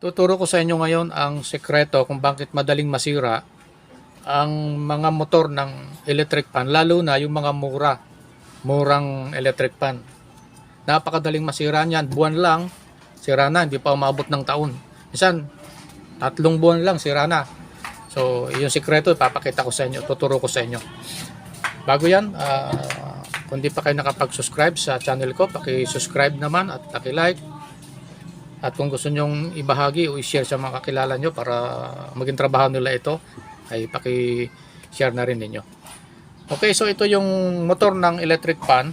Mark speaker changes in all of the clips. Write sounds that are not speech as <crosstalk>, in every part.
Speaker 1: Tuturo ko sa inyo ngayon ang sekreto kung bakit madaling masira ang mga motor ng electric pan, lalo na yung mga mura, murang electric pan. Napakadaling masira niyan, buwan lang, sira na, hindi pa umabot ng taon. Minsan, tatlong buwan lang, sira na. So, yung sekreto, ipapakita ko sa inyo, tuturo ko sa inyo. Bago yan, ah, kung di pa kayo nakapag-subscribe sa channel ko, paki-subscribe naman at paki-like at kung gusto nyong ibahagi o i-share sa mga kakilala nyo para maging trabaho nila ito, ay paki-share na rin ninyo. Okay, so ito yung motor ng electric pan.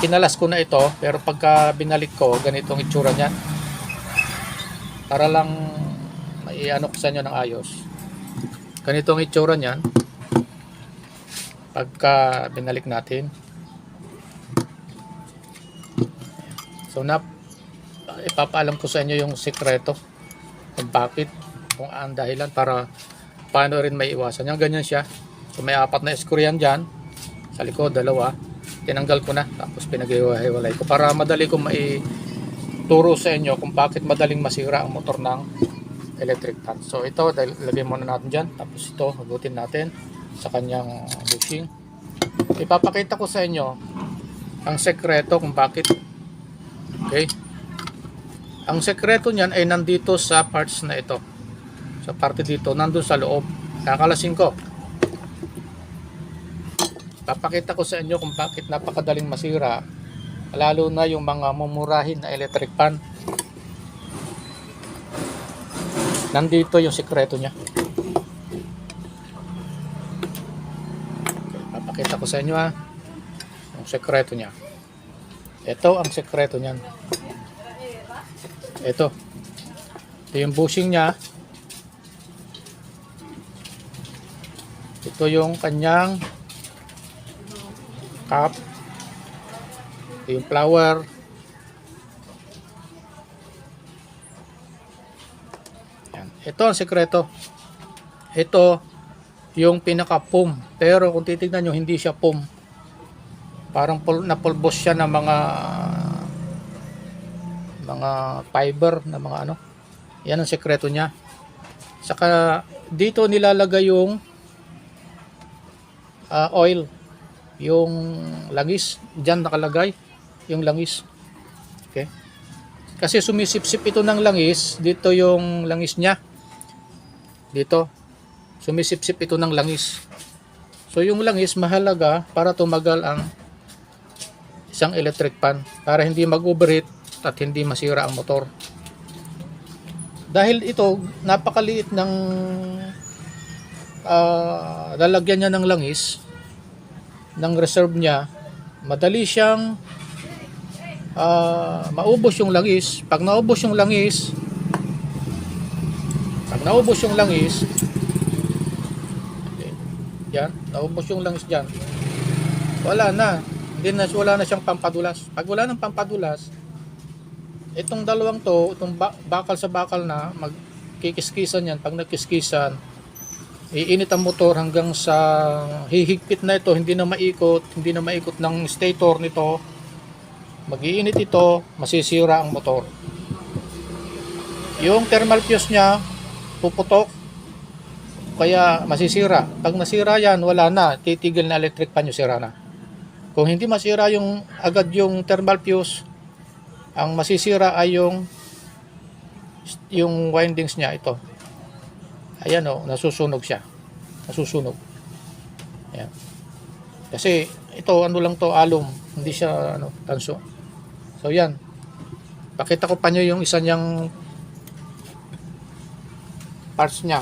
Speaker 1: Kinalas ko na ito, pero pagka binalik ko, ganitong itsura niyan. Para lang maiano ko sa inyo ng ayos. Ganitong itsura niyan. Pagka binalik natin. So, nap ipapaalam ko sa inyo yung sekreto kung bakit kung ang dahilan para paano rin may iwasan. Yan ganyan siya. So may apat na screw yan dyan. Sa likod dalawa. Tinanggal ko na. Tapos pinag-iwalay ko. Para madali ko maituro sa inyo kung bakit madaling masira ang motor ng electric fan. So ito lagay muna natin dyan. Tapos ito hugutin natin sa kanyang bushing. Ipapakita ko sa inyo ang sekreto kung bakit. Okay ang sekreto niyan ay nandito sa parts na ito. Sa parte dito, nandun sa loob. Kakalasin ko. Papakita ko sa inyo kung bakit napakadaling masira. Lalo na yung mga mumurahin na electric pan. Nandito yung sekreto niya. Okay, papakita ko sa inyo ha. Yung sekreto niya. Ito ang sekreto niyan. Ito. Ito yung bushing niya. Ito yung kanyang cup. Ito yung flower. Yan. Ito ang sekreto. Ito yung pinaka-pum. Pero kung titignan nyo, hindi siya pum. Parang pul napulbos siya ng mga mga fiber na mga ano. Yan ang sekreto niya. Saka dito nilalagay yung ah, oil, yung langis. Diyan nakalagay yung langis. Okay? Kasi sumisipsip ito ng langis, dito yung langis niya. Dito. Sumisipsip ito ng langis. So yung langis mahalaga para tumagal ang isang electric pan para hindi mag-overheat at hindi masira ang motor. Dahil ito, napakaliit ng ah, lalagyan niya ng langis ng reserve niya, madali siyang ah, maubos yung langis. Pag naubos yung langis, pag naubos yung langis, yan, naubos yung langis dyan, wala na. Hindi na, wala na siyang pampadulas. Pag wala ng pampadulas, itong dalawang to, itong ba- bakal sa bakal na, magkikiskisan yan. Pag nagkiskisan, iinit ang motor hanggang sa hihigpit na ito, hindi na maikot, hindi na maikot ng stator nito. Magiinit ito, masisira ang motor. Yung thermal fuse niya, puputok, kaya masisira. Pag nasira yan, wala na, titigil na electric pan yung sira na. Kung hindi masira yung agad yung thermal fuse, ang masisira ay yung yung windings niya ito. Ayan oh, nasusunog siya. Nasusunog. Ayan. Kasi ito ano lang to alum, hindi siya ano tanso. So yan. Pakita ko pa niyo yung isa niyang parts niya.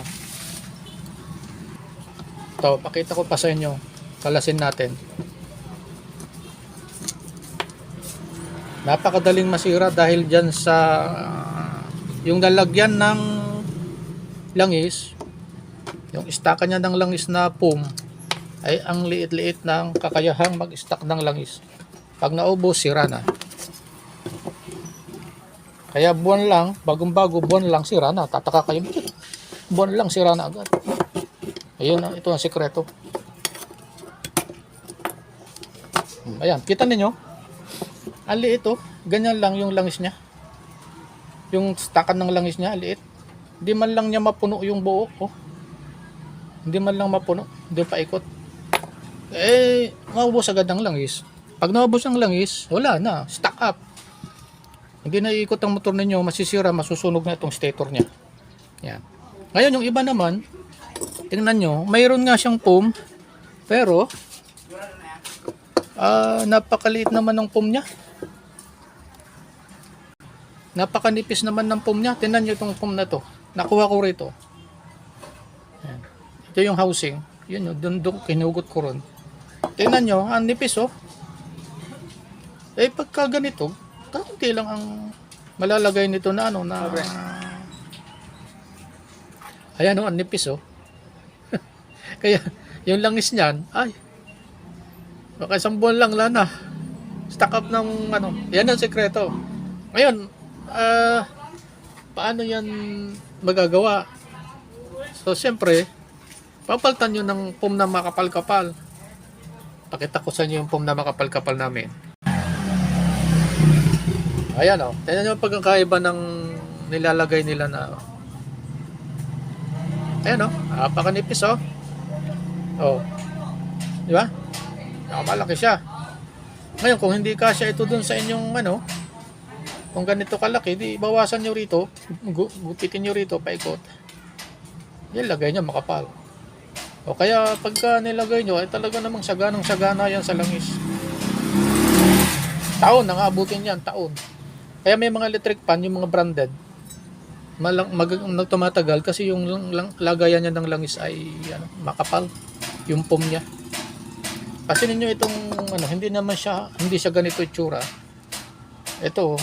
Speaker 1: Ito, pakita ko pa sa inyo. Kalasin natin. Napakadaling masira dahil dyan sa yung lalagyan ng langis yung istaka niya ng langis na pum ay ang liit-liit ng kakayahang mag-stack ng langis. Pag naubos sira na. Kaya buwan lang bagong bago buwan lang sira na. Tataka kayo. "Bakit buwan lang sira na agad. Ayun ah, ito ang sekreto Hmm, ayan kita ninyo ang liit oh. Ganyan lang yung langis niya. yung stakan ng langis niya, liit. Hindi man lang niya mapuno yung buo. Oh. Hindi man lang mapuno. Hindi pa ikot. Eh, maubos agad ang langis. Pag naubos ang langis, wala na. Stuck up. Hindi na iikot ang motor ninyo, masisira, masusunog na itong stator niya. Yan. Ngayon, yung iba naman, tingnan nyo, mayroon nga siyang foam, pero, ah, napakaliit naman ng foam niya. Napakanipis naman ng foam niya. Tingnan nyo itong foam na to. Nakuha ko rito. Yan. Ito yung housing. Yun doon doon kinugot ko ron. Tingnan nyo, ang nipis oh. Eh pagka ganito, kaunti lang ang malalagay nito na ano na Ayan oh, ang nipis oh. <laughs> Kaya yung langis niyan, ay baka isang buwan lang lana. Stack up ng ano. Yan ang sekreto. Ngayon, ah paano yan magagawa? So, siyempre, papaltan nyo ng foam na makapal-kapal. Pakita ko sa inyo yung foam na makapal-kapal namin. Ayan o. Oh. Tignan nyo pagkakaiba ng nilalagay nila na Ayan o. Oh. Napakanipis o. Oh. Di ba? Nakamalaki siya. Ngayon, kung hindi kasya ito dun sa inyong ano, kung ganito kalaki, di bawasan nyo rito, gu- gupitin nyo rito, paikot. Yan, lagay nyo makapal. O kaya pagka nilagay nyo, ay talaga namang saganang sagana yan sa langis. Taon, nangabutin yan, taon. Kaya may mga electric pan, yung mga branded, malang, mag, tumatagal kasi yung lang, lang, lagayan niya ng langis ay ano, makapal. Yung foam niya. Kasi ninyo itong ano, hindi naman siya, hindi siya ganito itsura. Ito,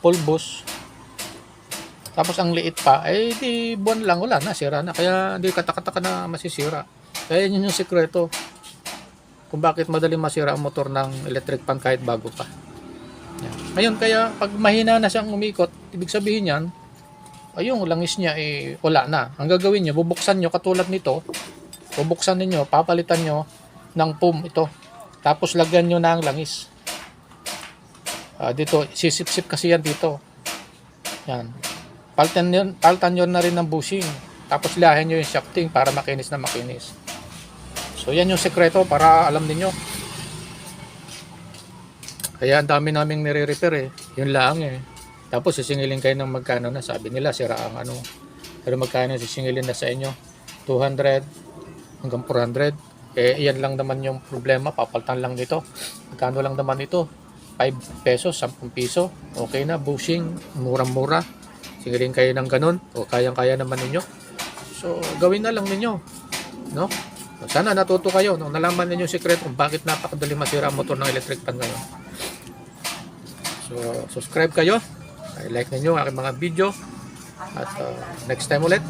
Speaker 1: pulbos. Tapos ang liit pa, eh di buwan lang wala na, sira na. Kaya hindi katakataka na masisira. Kaya yun yung sikreto kung bakit madaling masira ang motor ng electric pan kahit bago pa. Yan. Ngayon, kaya pag mahina na siyang umikot, ibig sabihin yan, ayun, langis niya eh wala na. Ang gagawin niyo, bubuksan niyo katulad nito, bubuksan niyo, papalitan niyo ng foam ito. Tapos lagyan niyo na ang langis. Ah, dito, sisip-sip kasi yan dito. Yan. Paltan nyo, paltan nyo na rin ng bushing. Tapos lahin nyo yung shafting para makinis na makinis. So yan yung sekreto para alam niyo. Kaya ang dami naming nire-repair eh. Yun lang eh. Tapos sisingilin kayo ng magkano na. Sabi nila sira ang ano. Pero magkano sisingilin na sa inyo? 200 hanggang 400. Eh yan lang naman yung problema. Papaltan lang nito. Magkano lang naman ito? 5 pesos, 10 piso. Okay na, bushing, murang-mura. Singilin kayo ng ganun. O kayang-kaya naman ninyo. So, gawin na lang ninyo. No? Sana natuto kayo. No? Nalaman ninyo yung secret kung bakit napakadali masira ang motor ng electric pan ngayon. So, subscribe kayo. I like ninyo ang aking mga video. At uh, next time ulit,